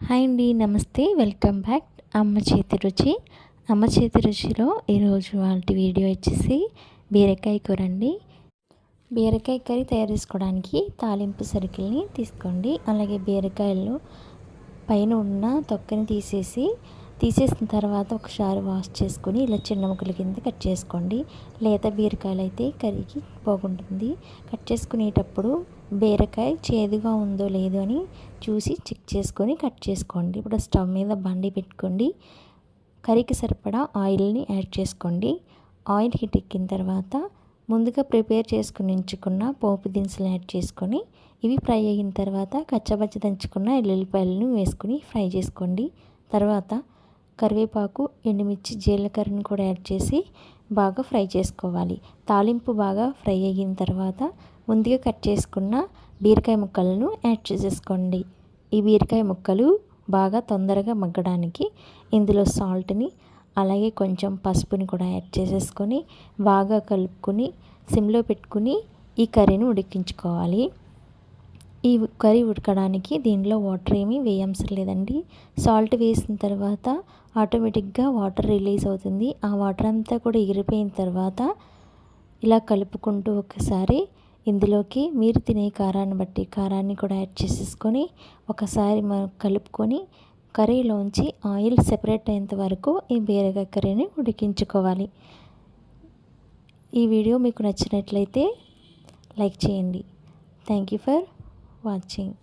Hi అండి నమస్తే. Welcome back. అమ్మ చేతి రుచి. అమ్మ చేతి రుచిలో ఈరోజు వాళ్ళ వీడియో వచ్చేసి బీరకాయ కూర అండి. బీరకాయ కర్రీ తయారు చేసుకోవడానికి తాలింపు సరుకుల్ని తీసుకోండి. అలాగే బీరకాయలు పైన ఉన్న తొక్కని తీసేసి తీసేసిన తర్వాత ఒకసారి వాష్ చేసుకొని ఇలా చిన్న ముక్కల కింద కట్ చేసుకోండి. లేత బీరకాయలు అయితే కర్రీకి బాగుంటుంది కట్ చేసుకునేటప్పుడు బీరకాయ చేదుగా ఉందో లేదో అని చూసి చెక్ చేసుకొని కట్ చేసుకోండి. ఇప్పుడు స్టవ్ మీద బండి పెట్టుకోండి. కర్రీకి సరిపడా ఆయిల్ని యాడ్ చేసుకోండి. ఆయిల్ హీట్ ఎక్కిన తర్వాత ముందుగా ప్రిపేర్ చేసుకుని ఉంచుకున్న పోపు దినుసులు యాడ్ చేసుకొని ఇవి ఫ్రై అయిన తర్వాత కచ్చబచ్చ దంచుకున్న ఎల్లుల్లిపాయలను వేసుకుని ఫ్రై చేసుకోండి. తర్వాత కరివేపాకు ఎండుమిర్చి జీలకర్రను కూడా యాడ్ చేసి బాగా ఫ్రై చేసుకోవాలి. తాలింపు బాగా ఫ్రై అయిన తర్వాత ముందుగా కట్ చేసుకున్న బీరకాయ ముక్కలను యాడ్ చేసేసుకోండి. ఈ బీరకాయ ముక్కలు బాగా తొందరగా మగ్గడానికి ఇందులో సాల్ట్ని అలాగే కొంచెం పసుపుని కూడా యాడ్ చేసేసుకొని బాగా కలుపుకొని సిమ్లో పెట్టుకుని ఈ కర్రీని ఉడికించుకోవాలి. ఈ కర్రీ ఉడకడానికి దీనిలో వాటర్ ఏమీ వేయవసరం లేదండి సాల్ట్ వేసిన తర్వాత ఆటోమేటిక్గా వాటర్ రిలీజ్ అవుతుంది. ఆ వాటర్ అంతా కూడా ఎగిరిపోయిన తర్వాత ఇలా కలుపుకుంటూ ఒకసారి ఇందులోకి మీరు తినే కారాన్ని బట్టి కారాన్ని కూడా యాడ్ చేసేసుకొని ఒకసారి మనం కలుపుకొని కర్రీలోంచి ఆయిల్ సెపరేట్ అయ్యేంత వరకు ఈ బీరకాయ కర్రీని ఉడికించుకోవాలి. ఈ వీడియో మీకు నచ్చినట్లయితే లైక్ చేయండి. Thank you for watching.